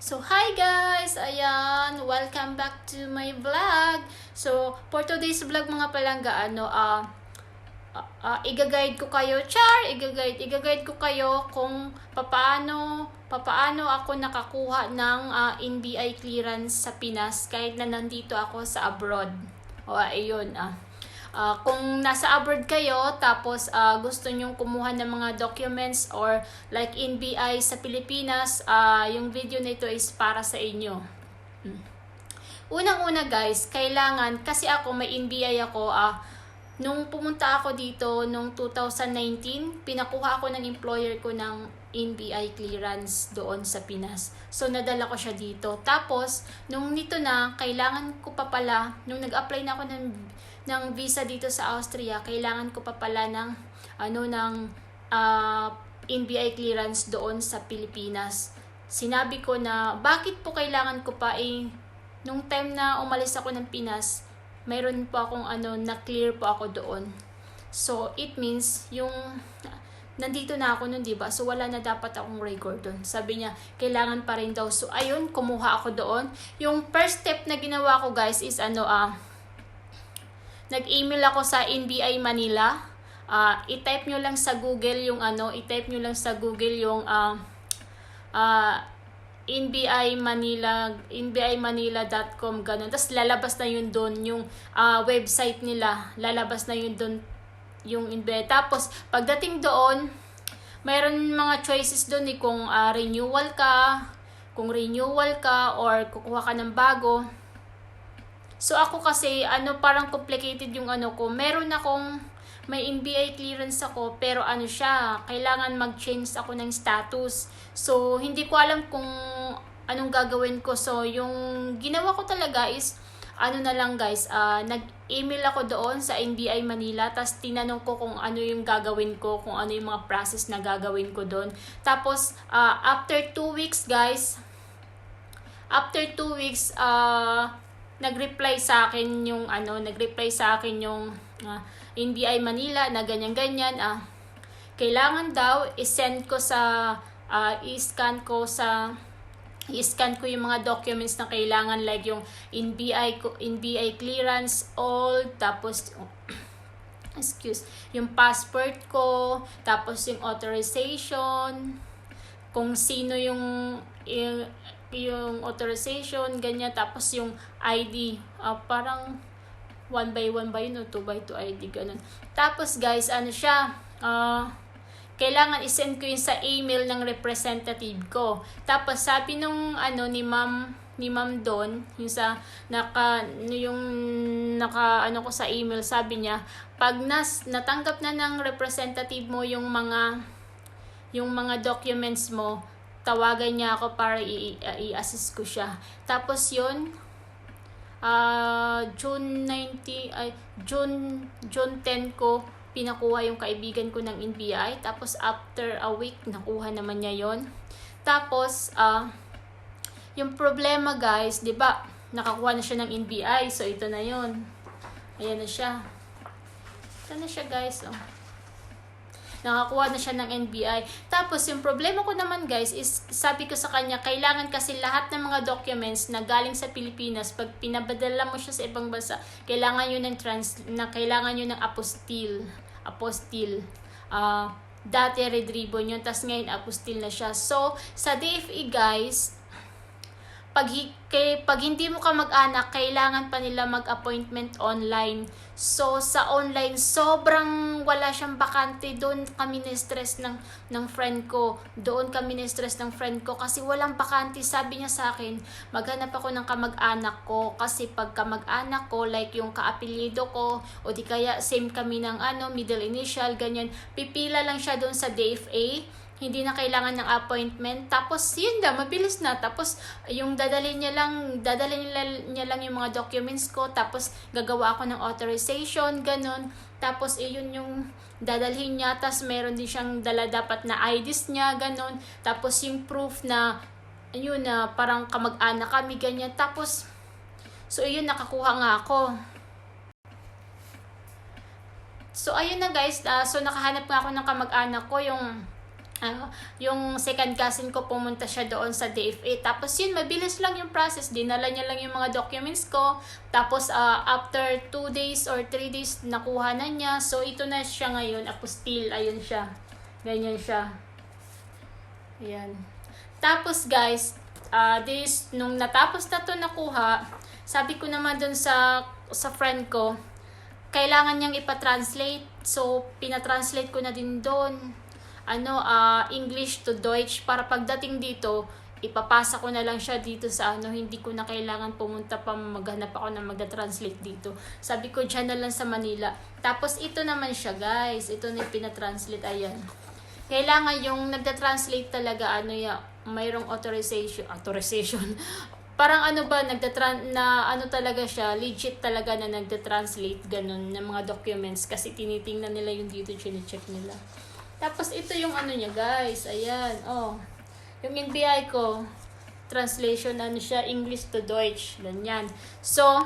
So, hi guys! Ayan, welcome back to my vlog. So, for today's vlog mga palangga, ano, ah, uh, uh, igaguide ko kayo, char, igaguide, igaguide ko kayo kung papaano, papaano ako nakakuha ng ah, NBI clearance sa Pinas kahit na nandito ako sa abroad. O, ayun, ah. Ah, kung nasa abroad kayo, tapos ah, gusto nyong kumuha ng mga documents or like NBI sa Pilipinas, ah, yung video na ito is para sa inyo. Hmm. Unang-una guys, kailangan, kasi ako may NBI ako, ah, nung pumunta ako dito nung 2019, pinakuha ako ng employer ko ng NBI clearance doon sa Pinas. So, nadala ko siya dito. Tapos, nung nito na, kailangan ko pa pala, nung nag-apply na ako ng, ng visa dito sa Austria, kailangan ko pa pala ng, ano, ng ah, NBI clearance doon sa Pilipinas. Sinabi ko na, bakit po kailangan ko pa eh, nung time na umalis ako ng Pinas, mayroon po akong ano, na-clear po ako doon. So, it means, yung, nandito na ako nun, di ba? So, wala na dapat akong record doon. Sabi niya, kailangan pa rin daw. So, ayun, kumuha ako doon. Yung first step na ginawa ko, guys, is ano, ah, nag-email ako sa NBI Manila. Ah, i-type nyo lang sa Google yung ano, i-type nyo lang sa Google yung, ah, ah, NBI Manila, nbimanila.com, ganun. Tapos lalabas na yun doon, yung ah, website nila, lalabas na yun doon, yung NBI. Tapos, pagdating doon, mayroon mga choices doon eh, kung ah, renewal ka, kung renewal ka, or kukuha ka ng bago. So, ako kasi, ano, parang complicated yung ano ko. Meron akong, may NBI clearance ako, pero ano siya, kailangan mag-change ako ng status. So, hindi ko alam kung anong gagawin ko. So, yung ginawa ko talaga is, ano na lang guys, ah, nag-email ako doon sa NBI Manila, tapos tinanong ko kung ano yung gagawin ko, kung ano yung mga process na gagawin ko doon. Tapos, ah, after two weeks guys, after two weeks, ah, nag-reply sa akin yung ano, nag-reply sa akin yung ah, NBI Manila na ganyan-ganyan ah kailangan daw i-send ko sa ah, i-scan ko sa i-scan ko yung mga documents na kailangan like yung NBI NBI clearance all tapos excuse yung passport ko tapos yung authorization kung sino yung yung, yung authorization, ganyan. Tapos yung ID, ah, parang one by one ba yun o two by two ID, ganun. Tapos guys, ano siya, ah, kailangan isend ko yun sa email ng representative ko. Tapos sabi nung ano ni ma'am ni ma'am Don, yung sa naka yung naka ano ko sa email, sabi niya, pag nas natanggap na ng representative mo yung mga yung mga documents mo, tawagan niya ako para i-assist ko siya. Tapos yun, ah June 90, ay, June, June 10 ko, pinakuha yung kaibigan ko ng NBI. Tapos after a week, nakuha naman niya yon Tapos, ah yung problema guys, di ba, nakakuha na siya ng NBI. So, ito na yon Ayan na siya. Ito na siya guys, oh nakakuha na siya ng NBI. Tapos, yung problema ko naman guys is, sabi ko sa kanya, kailangan kasi lahat ng mga documents na galing sa Pilipinas, pag pinabadala mo siya sa ibang bansa, kailangan yun ng trans, na kailangan yun ng apostille. Apostille. Ah, dati red ribbon yun, tapos ngayon apostille na siya. So, sa DFE guys, pag, kay, pag hindi mo ka mag-anak, kailangan pa nila mag-appointment online. So, sa online, sobrang wala siyang bakante. Doon kami ni-stress ng, ng friend ko. Doon kami ni-stress ng friend ko kasi walang bakante. Sabi niya sa akin, maghanap ako ng kamag-anak ko. Kasi pag kamag-anak ko, like yung kaapelyido ko, o di kaya same kami ng ano, middle initial, ganyan. Pipila lang siya doon sa DFA hindi na kailangan ng appointment. Tapos, yun lang, mabilis na. Tapos, yung dadalhin niya lang, dadalhin niya, niya lang yung mga documents ko. Tapos, gagawa ako ng authorization, ganun. Tapos, eh, yun yung dadalhin niya. Tapos, meron din siyang dala dapat na IDs niya, ganun. Tapos, yung proof na, yun na, parang kamag-anak kami, ganyan. Tapos, so, yun, nakakuha nga ako. So, ayun na guys. Uh, so, nakahanap nga ako ng kamag-anak ko, yung Ah, yung second cousin ko pumunta siya doon sa DFA. Tapos yun, mabilis lang yung process. Dinala niya lang yung mga documents ko. Tapos ah, after 2 days or 3 days, nakuha na niya. So ito na siya ngayon. Apostille, ayun siya. Ganyan siya. Ayan. Tapos guys, ah this, nung natapos na to nakuha, sabi ko naman dun sa, sa friend ko, kailangan niyang ipa-translate. So, pinatranslate ko na din doon ano ah, English to Deutsch. Para pagdating dito ipapasa ko na lang siya dito sa ano hindi ko na kailangan pumunta pa maghanap ako ng magda-translate dito. Sabi ko dyan na lang sa Manila. Tapos ito naman siya guys. Ito na yung pinatranslate. Ayan. Kailangan yung nagda-translate talaga ano ya mayroong authorization authorization. Parang ano ba nagda na ano talaga siya legit talaga na nagda-translate ganun ng mga documents. Kasi tinitingnan nila yung dito chine-check nila tapos ito yung ano niya guys, ayan, oh. Yung NBI ko, translation ano siya, English to Deutsch, ganyan. So,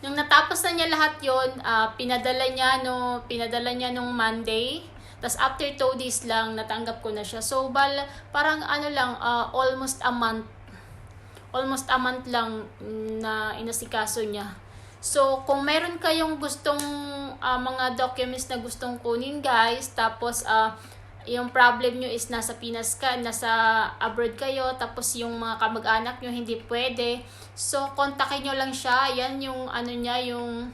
nung natapos na niya lahat yon ah, pinadala niya no, pinadala niya nung Monday. Tapos after two days lang, natanggap ko na siya. So, bal, parang ano lang, ah, almost a month. Almost a month lang na inasikaso niya. So, kung meron kayong gustong ah, mga documents na gustong kunin, guys, tapos ah, yung problem nyo is nasa Pinas ka, nasa abroad kayo, tapos yung mga kamag-anak nyo hindi pwede. So, kontakin nyo lang siya. Yan yung ano niya, yung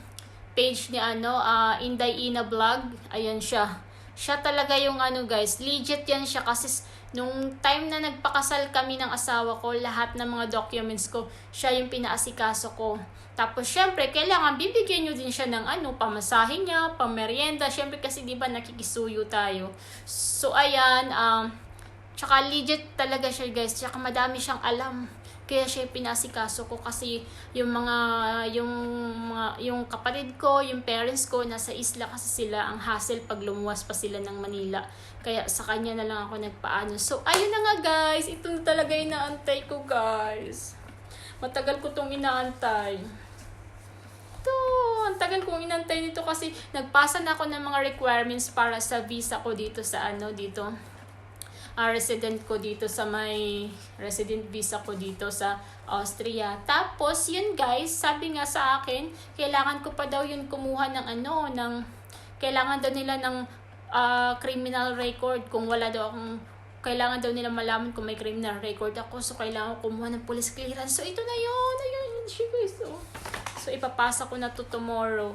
page ni ano, ah, Inday Ina Vlog. Ayan siya. Siya talaga yung ano guys, legit yan siya kasi nung time na nagpakasal kami ng asawa ko, lahat ng mga documents ko, siya yung pinaasikaso ko. Tapos syempre, kailangan bibigyan nyo din siya ng ano, pamasahe niya, pamerienda. Syempre kasi di ba nakikisuyo tayo. So ayan, um, Tsaka legit talaga siya guys. Tsaka madami siyang alam. Kaya siya yung pinasikaso ko kasi yung mga yung mga yung kapatid ko, yung parents ko nasa isla kasi sila ang hassle pag lumuwas pa sila ng Manila. Kaya sa kanya na lang ako nagpaano. So ayun na nga guys, ito na talaga yung inaantay ko guys. Matagal ko tong inaantay. Ito, ang tagal kong inantay nito kasi nagpasa na ako ng mga requirements para sa visa ko dito sa ano dito ah, resident ko dito sa may resident visa ko dito sa Austria. Tapos, yun guys, sabi nga sa akin, kailangan ko pa daw yun kumuha ng ano, ng, kailangan daw nila ng ah, criminal record kung wala daw akong, kailangan daw nila malaman kung may criminal record ako. So, kailangan ko kumuha ng police clearance. So, ito na yun. Ayun, yun guys. Oh. So, ipapasa ko na to tomorrow.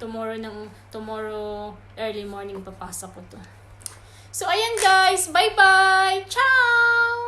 Tomorrow ng, tomorrow early morning papasa ko to. So, ayan guys. Bye-bye. Ciao!